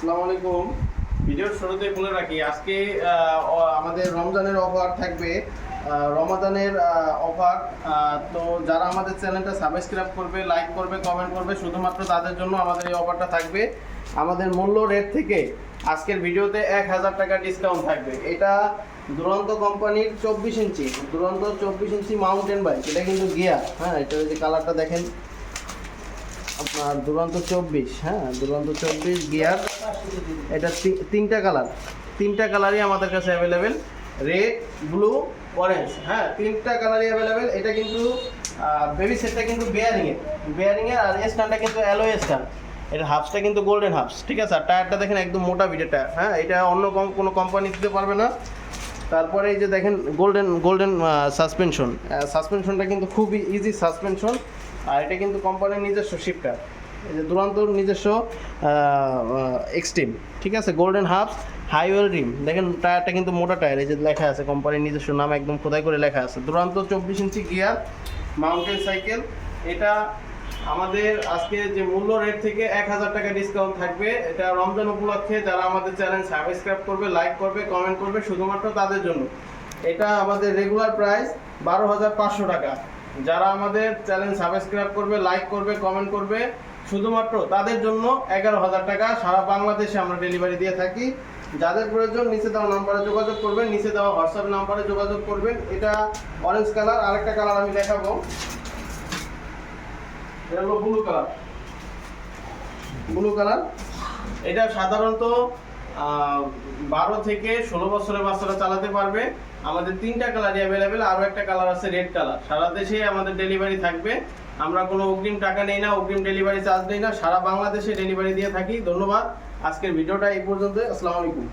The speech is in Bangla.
আসসালামু আলাইকুম। ভিডিওর শুরুতে বলে রাখি, আজকে আমাদের রমজানের অফার থাকবে। রমাদানের অফার। তো যারা আমাদের চ্যানেলটা সাবস্ক্রাইব করবে লাইক করবে কমেন্ট করবে, শুধুমাত্র তাদের জন্য আমাদের এই অফারটা থাকবে। আমাদের মূল্য রেট থেকে আজকের ভিডিওতে এক হাজার টাকা ডিসকাউন্ট থাকবে। এটা দুরন্ত কোম্পানির চব্বিশ ইঞ্চি। দুরন্ত চব্বিশ ইঞ্চি মাউন্টেন বাইক এটা কিন্তু গিয়ার হ্যাঁ এটা যে কালারটা দেখেন। আপনার দুরন্ত চব্বিশ হ্যাঁ দুরন্ত চব্বিশ গিয়ার এটা তিনটা কালার তিনটা কালারই আমাদের কাছে অ্যাভেলেবেল রেড ব্লু অরেঞ্জ হ্যাঁ তিনটা কালারই অ্যাভেলেবেল এটা কিন্তু বেবি সেটটা কিন্তু বেয়ারিংয়ের বেয়ারিংয়ের আর স্ট্যান্ডটা কিন্তু অ্যালো স্ট্যান্ড এটা হাফসটা কিন্তু গোল্ডেন হাফস ঠিক আছে? আর টায়ারটা দেখেন একদম মোটা বিটের টায়ার হ্যাঁ এটা অন্য কোনো কোম্পানি দিতে পারবে না। তারপরে এই যে দেখেন গোল্ডেন গোল্ডেন সাসপেনশন সাসপেনশনটা কিন্তু খুবই ইজি সাসপেনশন আর এটা কিন্তু কোম্পানির নিজস্ব শিফটার এই যে দুরান্তর নিজস্ব এক্সট্রিম ঠিক আছে? গোল্ডেন হাফস হাইওয়েল রিম দেখেন, টায়ারটা কিন্তু মোটা টায়ার। এই যে লেখা আছে কোম্পানির নিজস্ব নাম একদম খোদাই করে লেখা আছে। দুরান্ত চব্বিশ ইঞ্চি গিয়ার মাউন্টেন সাইকেল এটা আমাদের আজকে যে মূল্য রেট থেকে এক হাজার টাকা ডিসকাউন্ট থাকবে, এটা রমজান উপলক্ষে যারা আমাদের চ্যানেল সাবস্ক্রাইব করবে লাইক করবে কমেন্ট করবে, শুধুমাত্র তাদের জন্য। এটা আমাদের রেগুলার প্রাইস বারো হাজার পাঁচশো টাকা। যারা আমাদের চ্যানেল সাবস্ক্রাইব করবে লাইক করবে কমেন্ট করবে, শুধুমাত্র তাদের জন্য এগারো হাজার টাকা সারা বাংলাদেশে আমরা ডেলিভারি দিয়ে থাকি। যাদের প্রয়োজন নিচে দেওয়া নাম্বারে যোগাযোগ করবেন, নিচে দেওয়া হোয়াটসঅ্যাপ নাম্বারে যোগাযোগ করবেন। এটা অরেঞ্জ কালার আরেকটা কালার আমি দেখাবো। এটা ব্লু কালার ব্লু কালার এটা সাধারণত বারো থেকে ষোলো বছরের বাচ্চারা চালাতে পারবে। আমাদের তিনটা কালারই অ্যাভেলেবেল আরও একটা কালার আছে রেড কালার সারা দেশে আমাদের ডেলিভারি থাকবে। আমরা কোনো অগ্রিম টাকা নেই না, অগ্রিম ডেলিভারি চার্জ নেই না। সারা বাংলাদেশে ডেলিভারি দিয়ে থাকি। ধন্যবাদ। আজকের ভিডিওটা এই পর্যন্ত আসসালামু আলাইকুম।